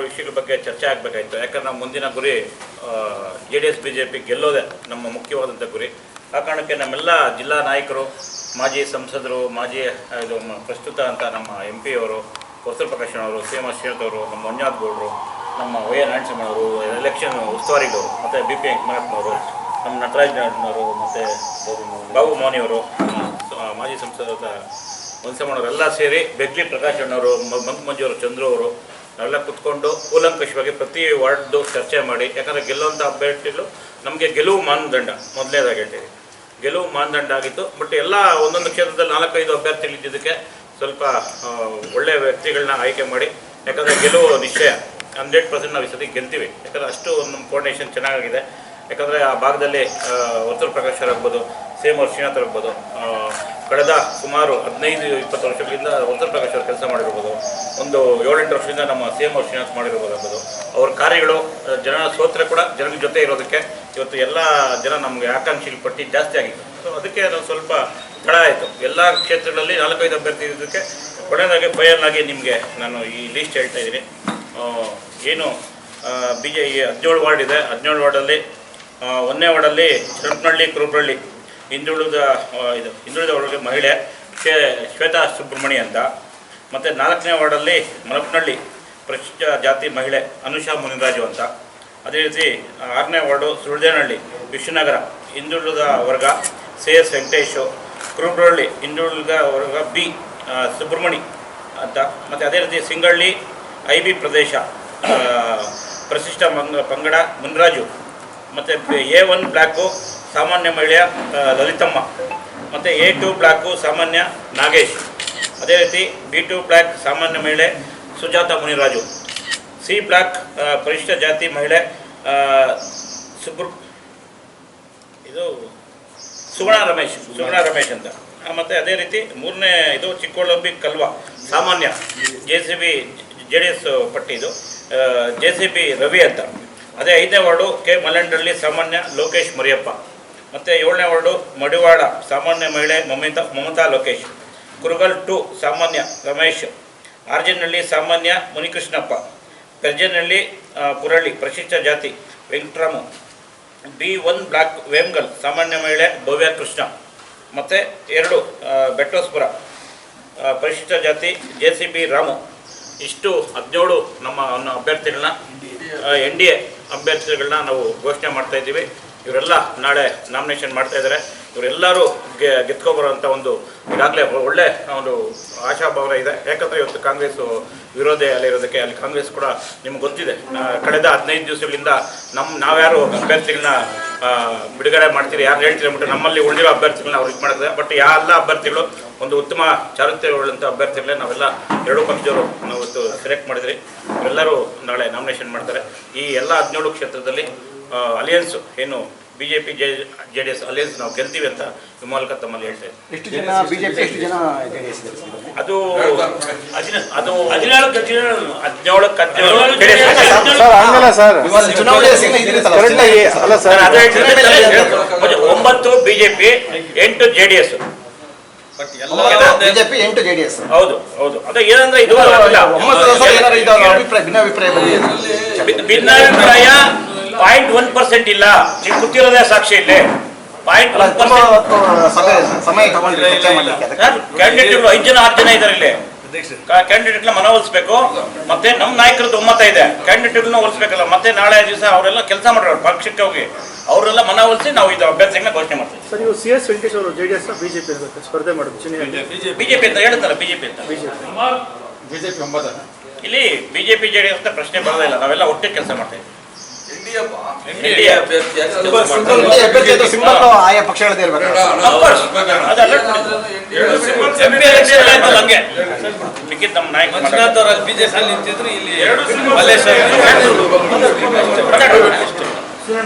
ಹಲವಾರು ವಿಷಯಗಳ ಬಗ್ಗೆ ಚರ್ಚೆ ಆಗಬೇಕಾಯಿತು. ಯಾಕಂದ್ರೆ ನಮ್ಮ ಮುಂದಿನ ಗುರಿ J D S, B J P ಗೆಲ್ಲೋದೇ ನಮ್ಮ ಮುಖ್ಯವಾದಂಥ ಗುರಿ. ಆ ಕಾರಣಕ್ಕೆ ನಮ್ಮೆಲ್ಲ ಜಿಲ್ಲಾ ನಾಯಕರು, ಮಾಜಿ ಸಂಸದರು, ಮಾಜಿ ಇದು ಪ್ರಸ್ತುತ ಅಂತ ನಮ್ಮ ಎಂ ಪಿ ಅವರು ವಸ್ತ್ರ ಪ್ರಕಾಶನ್ ಅವರು, ಸಿ ಎಂ ಅವರು, ನಮ್ಮ ಮಂಜುನಾಥ್ ಗೌಡರು, ನಮ್ಮ ವೈ ಎನ್ ಅವರು ಎಲೆಕ್ಷನ್ ಉಸ್ತುವಾರಿಗಳು, ಮತ್ತು ಬಿ ಪಿ ವೆಂಕಟನಾಥ್ನವರು ನಮ್ಮ ನಟರಾಜ್ ನಾಡ್ನವರು ಮತ್ತು ಬಾಬು ಮೋನಿಯವರು ಮಾಜಿ ಸಂಸದ ಮನಸಮ್ಮನವರೆಲ್ಲ ಸೇರಿ ಬೆಗ್ಲಿ ಪ್ರಕಾಶ್ ಅಣ್ಣವರು, ಮ- ಮಂಕ್ ಮಂಜು ಅವರು, ಚಂದ್ರು ಅವರು ನಾವೆಲ್ಲ ಕುತ್ಕೊಂಡು ಕೂಲಂಕಷವಾಗಿ ಪ್ರತಿ ವಾರ್ಡ್ದು ಚರ್ಚೆ ಮಾಡಿ, ಯಾಕಂದರೆ ಗೆಲ್ಲುವಂಥ ಅಭ್ಯರ್ಥಿಗಳು ನಮಗೆ ಗೆಲುವು ಮಾನದಂಡ ಮೊದಲನೇದಾಗಿ ಹೇಳ್ತೀವಿ ಗೆಲುವು ಮಾನದಂಡ ಆಗಿತ್ತು ಬಟ್ ಎಲ್ಲ ಒಂದೊಂದು ಕ್ಷೇತ್ರದಲ್ಲಿ ನಾಲ್ಕೈದು ಅಭ್ಯರ್ಥಿಗಳು ಇದ್ದಿದ್ದಕ್ಕೆ ಸ್ವಲ್ಪ ಒಳ್ಳೆಯ ವ್ಯಕ್ತಿಗಳನ್ನ ಆಯ್ಕೆ ಮಾಡಿ, ಯಾಕಂದರೆ ಗೆಲುವು ನಿಶ್ಚಯ. ಹಂಡ್ರೆಡ್ ಪರ್ಸೆಂಟ್ ನಾವು ಈ ಸತಿ ಗೆಲ್ತೀವಿ. ಯಾಕಂದರೆ ಅಷ್ಟು ನಮ್ಮ ಕೋರ್ಡಿನೇಷನ್ ಚೆನ್ನಾಗಿದೆ ಯಾಕಂದರೆ ಆ ಭಾಗದಲ್ಲಿ ವರ್ತೂರ್ ಪ್ರಕಾಶ್ ಆಗ್ಬೋದು, ಸೇಮ್ ಅವ್ರ ಶ್ರೀನಾಥ್ ಆಗ್ಬೋದು ಕಳೆದ ಸುಮಾರು ಹದಿನೈದು, ಇಪ್ಪತ್ತು ವರ್ಷಗಳಿಂದ ಉತ್ತರ ಪ್ರಕಾಶ್ ಅವರು ಕೆಲಸ ಮಾಡಿರ್ಬೋದು. ಒಂದು ಏಳೆಂಟು ವರ್ಷದಿಂದ ನಮ್ಮ ಸಿ ಎಂ ಅವರು ಶ್ರೀನಾಥ್ ಮಾಡಿರ್ಬೋದು ಆಗ್ಬೋದು ಅವ್ರ ಕಾರ್ಯಗಳು ಜನ ಸೋತ್ರೆ ಕೂಡ ಜನರ ಜೊತೆ ಇರೋದಕ್ಕೆ ಇವತ್ತು ಎಲ್ಲ ಜನ ನಮಗೆ ಆಕಾಂಕ್ಷಿಗಳ ಪಟ್ಟಿ ಜಾಸ್ತಿ ಆಗಿತ್ತು. ಸೊ ಅದಕ್ಕೆ ನಾವು ಸ್ವಲ್ಪ ತಡ ಆಯಿತು. ಎಲ್ಲ ಕ್ಷೇತ್ರಗಳಲ್ಲಿ ನಾಲ್ಕೈದು ಅಭ್ಯರ್ಥಿ ಇರೋದಕ್ಕೆ ಕೊನೆಯದಾಗಿ ಬಯಲಾಗಿ ನಿಮಗೆ ನಾನು ಈ ಲೀಸ್ಟ್ ಹೇಳ್ತಾ ಇದ್ದೀನಿ. ಏನು ಬಿ ಜೆ ಹದಿನೇಳು ವಾರ್ಡ್ ಇದೆ. ಹದಿನೇಳು ವಾರ್ಡಲ್ಲಿ ಒಂದನೇ ವಾರ್ಡಲ್ಲಿ ಚರಪನಹಳ್ಳಿ ಕುರುಬ್ರಳ್ಳಿ ಹಿಂದುಳಿದ ಇದು, ಹಿಂದುಳಿದ ವರ್ಗ ಮಹಿಳೆ ಶ್ವೇ, ಶ್ವೇತಾ ಸುಬ್ರಹ್ಮಣಿ ಅಂತ. ಮತ್ತು ನಾಲ್ಕನೇ ವಾರ್ಡಲ್ಲಿ ಮಲಪ್ನಹಳ್ಳಿ ಪ್ರಶಿಷ್ಟ ಜಾತಿ ಮಹಿಳೆ ಅನುಷಾ ಮುನಿರಾಜು ಅಂತ. ಅದೇ ರೀತಿ ಆರನೇ ವಾರ್ಡು ಸುಳ್ದೇನಹಳ್ಳಿ, ವಿಶ್ವನಗರ, ಹಿಂದುಳಿದ ವರ್ಗ ಸಿ ಎಸ್ ವೆಂಕಟೇಶು, ಕುರುಬರಹಳ್ಳಿ, ಹಿಂದುಳಿದ ವರ್ಗ ಬಿ ಸುಬ್ರಹ್ಮಣಿ ಅಂತ. ಮತ್ತು ಅದೇ ರೀತಿ ಸಿಂಗಳ್ಳಿ, ಐ ಬಿ ಪ್ರದೇಶ ಪರಿಶಿಷ್ಟ ಮಂಗ, ಪಂಗಡ ಮುನಿರಾಜು. ಮತ್ತು ಎ ಒನ್ ಬ್ಲ್ಯಾಕು ಸಾಮಾನ್ಯ ಮಹಿಳೆಯ ಲಲಿತಮ್ಮ. ಮತ್ತು ಎ ಟು ಬ್ಲ್ಯಾಕು ಸಾಮಾನ್ಯ ನಾಗೇಶ್. ಅದೇ ರೀತಿ ಬಿ ಟು ಬ್ಲ್ಯಾಕ್ ಸಾಮಾನ್ಯ ಮಹಿಳೆ ಸುಜಾತ ಮುನಿರಾಜು. ಸಿ ಬ್ಲ್ಯಾಕ್ ಪರಿಷ್ಠ ಜಾತಿ ಮಹಿಳೆ ಸುಬ್ರ, ಇದು ಸುವರ್ಣ ರಮೇಶ್ ಸುವರ್ಣ ರಮೇಶ್ ಅಂತ. ಮತ್ತು ಮತ್ತೆ ಅದೇ ರೀತಿ ಮೂರನೇ ಇದು ಚಿಕ್ಕೋಳಂಬಿ ಕಲ್ವ, ಸಾಮಾನ್ಯ. J C B, J D S ಪಟ್ಟಿ ಇದು. ಜೆ ಸಿ ಬಿ ರವಿ ಅಂತ. ಅದೇ ಐದನೇ ವಾರ್ಡು ಕೆ ಮಲ್ಲಂಡಳ್ಳಿ, ಸಾಮಾನ್ಯ ಲೋಕೇಶ್ ಮರಿಯಪ್ಪ. ಮತ್ತು ಏಳನೇ ವಾರ್ಡು ಮಡಿವಾಳ, ಸಾಮಾನ್ಯ ಮಹಿಳೆ ಮಮಿತಾ, ಮಮತಾ ಲೋಕೇಶ್. ಕುರುಗಲ್ ಟು ಸಾಮಾನ್ಯ ರಮೇಶ್. ಆರ್ಜಿನಹಳ್ಳಿ ಸಾಮಾನ್ಯ ಮುನಿಕೃಷ್ಣಪ್ಪ. ಪೆರ್ಜನಹಳ್ಳಿ ಕುರಳ್ಳಿ ಪ್ರಶಿಷ್ಟ ಜಾತಿ Venkataramu. B one block Vemgal, ಸಾಮಾನ್ಯ ಮಹಿಳೆ ಭವ್ಯ ಕೃಷ್ಣ. ಮತ್ತು ಎರಡು ಬೆಟ್ಟೋಸ್ಪುರ ಪರಿಶಿಷ್ಟ ಜಾತಿ ಜೆ ಸಿ ಬಿ ರಾಮು. ಇಷ್ಟು ಹದಿನೇಳು ನಮ್ಮ ಅಭ್ಯರ್ಥಿಗಳನ್ನ ಎನ್ ಡಿ ಎ ಅಭ್ಯರ್ಥಿಗಳನ್ನ ನಾವು ಘೋಷಣೆ ಮಾಡ್ತಾ ಇದ್ದೀವಿ. ಇವರೆಲ್ಲ ನಾಳೆ ನಾಮಿನೇಷನ್ ಮಾಡ್ತಾ ಇದ್ದಾರೆ. ಇವರೆಲ್ಲರೂ ಗೆ ಗೆದ್ಕೊಬರೋಂಥ ಒಂದು ಈಗಾಗಲೇ ಒಳ್ಳೆ ಒಂದು ಆಶಾಭಾವನೆ ಇದೆ. ಯಾಕಂದರೆ ಇವತ್ತು ಕಾಂಗ್ರೆಸ್ ವಿರೋಧಿ ಅಲ್ಲಿರೋದಕ್ಕೆ ಅಲ್ಲಿ ಕಾಂಗ್ರೆಸ್ ಕೂಡ ನಿಮ್ಗೆ ಗೊತ್ತಿದೆ. ಕಳೆದ ಹದಿನೈದು ದಿವಸಗಳಿಂದ ನಮ್ಮ ನಾವ್ಯಾರು ಅಭ್ಯರ್ಥಿಗಳನ್ನ ಬಿಡುಗಡೆ ಮಾಡ್ತೀರಿ ಯಾರು ಹೇಳ್ತೀರಿ ಅಂದ್ಬಿಟ್ಟು ನಮ್ಮಲ್ಲಿ ಉಳಿದಿರೋ ಅಭ್ಯರ್ಥಿಗಳನ್ನ ಅವ್ರು ಇದು ಮಾಡಿದ್ರೆ ಬಟ್ ಎಲ್ಲ ಅಭ್ಯರ್ಥಿಗಳು ಒಂದು ಉತ್ತಮ ಚಾರಿತ್ರ್ಯವುಳ್ಳಂಥ ಅಭ್ಯರ್ಥಿಗಳೇ ನಾವೆಲ್ಲ ಎರಡು ಪಕ್ಷದವರು ನಾವು ಇವತ್ತು ಸೆಲೆಕ್ಟ್ ಮಾಡಿದ್ರಿ. ಎಲ್ಲರೂ ನಾಳೆ ನಾಮಿನೇಷನ್ ಮಾಡ್ತಾರೆ. ಈ ಎಲ್ಲ ಹದಿನೇಳು ಕ್ಷೇತ್ರದಲ್ಲಿ ಅಲಿಯನ್ಸು ಏನು B J P J D S alliance ನಾವು ಗೆಲ್ತೀವಿ ಅಂತ ಈ ಮೂಲಕ ತಮ್ಮಲ್ಲಿ ಹೇಳ್ತಾ ಇದ್ದೀನಿ ಎಷ್ಟು ಜನ ಬಿಜೆಪಿ ಎಷ್ಟು ಜನ ಜೆಡಿಎಸ್ ಅದು ಅದು ಹದಿನೇಳಕ್ಕೆ ಹದಿನೇಳು ಹದಿನೇಳಕ್ಕೆ ಹದಿನೇಳು. ಒಂಬತ್ತು ಬಿಜೆಪಿ ಎಂಟು ಜೆ ಡಿ ಎಸ್ ಬಿಜೆಪಿ ಎಂಟು ಜೆಡಿಎಸ್ ಹೌದು ಹೌದು. ಅದೇ ಏನಂದ್ರೆ ಇದು ಭಿನ್ನಾಭಿಪ್ರಾಯ ಪಾಯಿಂಟ್ ಒನ್ ಪರ್ಸೆಂಟ್ ಇಲ್ಲ. ನೀವು ಕೂತಿರೋದೇ ಸಾಕ್ಷಿ ಇಲ್ಲಿ. ಪಾಯಿಂಟ್ ಒನ್ ಸಮಯ ಸಮಯ ತಗೊಂಡ್ರಿ ಚರ್ಚೆ ಮಾಡ್ಲಿಕ್ಕೆ. ಅದಕ್ಕೆ ಕ್ಯಾಂಡಿಡೇಟ್ಗಳು ಐದು ಜನ ಆರು ಜನ ಇದ್ದಾರೆ ಇಲ್ಲಿ. ಕ್ಯಾಂಡಿಡೇಟ್ನ ಮನವೊಲಿಸ್ಬೇಕು. ಮತ್ತೆ ನಮ್ಮ ನಾಯಕರದ್ದು ಒಮ್ಮತ ಇದೆ. ಕ್ಯಾಂಡಿಡೇಟ್ಗಳನ್ನ ಒಲಿಸ್ಬೇಕಲ್ಲ. ಮತ್ತೆ ನಾಳೆ ದಿವಸ ಅವರೆಲ್ಲ ಕೆಲಸ ಮಾಡೋರು ಪಕ್ಷಕ್ಕೆ ಹೋಗಿ. ಅವರೆಲ್ಲ ಮನವೊಲಿಸಿ ನಾವು ಇದು ಅಭ್ಯರ್ಥಿಗಳನ್ನ ಘೋಷಣೆ ಮಾಡ್ತೀವಿ. ಸರ್ ನೀವು ಸಿ ಎಸ್ ವೆಂಕಟೇಶ್ ಅವರು ಜೆ ಡಿ ಎಸ್ ಬಿಜೆಪಿ ಇರಬೇಕು? ಸ್ಪರ್ಧೆ ಮಾಡೋದು ಬಿಜೆಪಿ ಅಂತ ಹೇಳ್ತಾರೆ ಬಿಜೆಪಿ ಅಂತ. ಬಿಜೆಪಿ. ಇಲ್ಲಿ ಬಿಜೆಪಿ ಜೆಡಿಎಸ್ ಡಿ ಎಸ್ ಅಂತ ಪ್ರಶ್ನೆ ಬರೋದಿಲ್ಲ ನಾವೆಲ್ಲ ಒಟ್ಟಿಗೆ ಕೆಲಸ ಮಾಡ್ತಾ ಆಯಾ ಪಕ್ಷಗಳದ್ದೇ ಇರ್ಬೇಕು ಮಿಕ್ಕಿದ್ದು ನಮ್ಮ ನಾಯಕ ಮಂಜುನಾಥ್ ಅವರು ಬಿಜೆಪಿ ನಿಂತಿದ್ರು ಇಲ್ಲಿ ಎರಡು ಮಲ್ಲೇಶ್ವರ.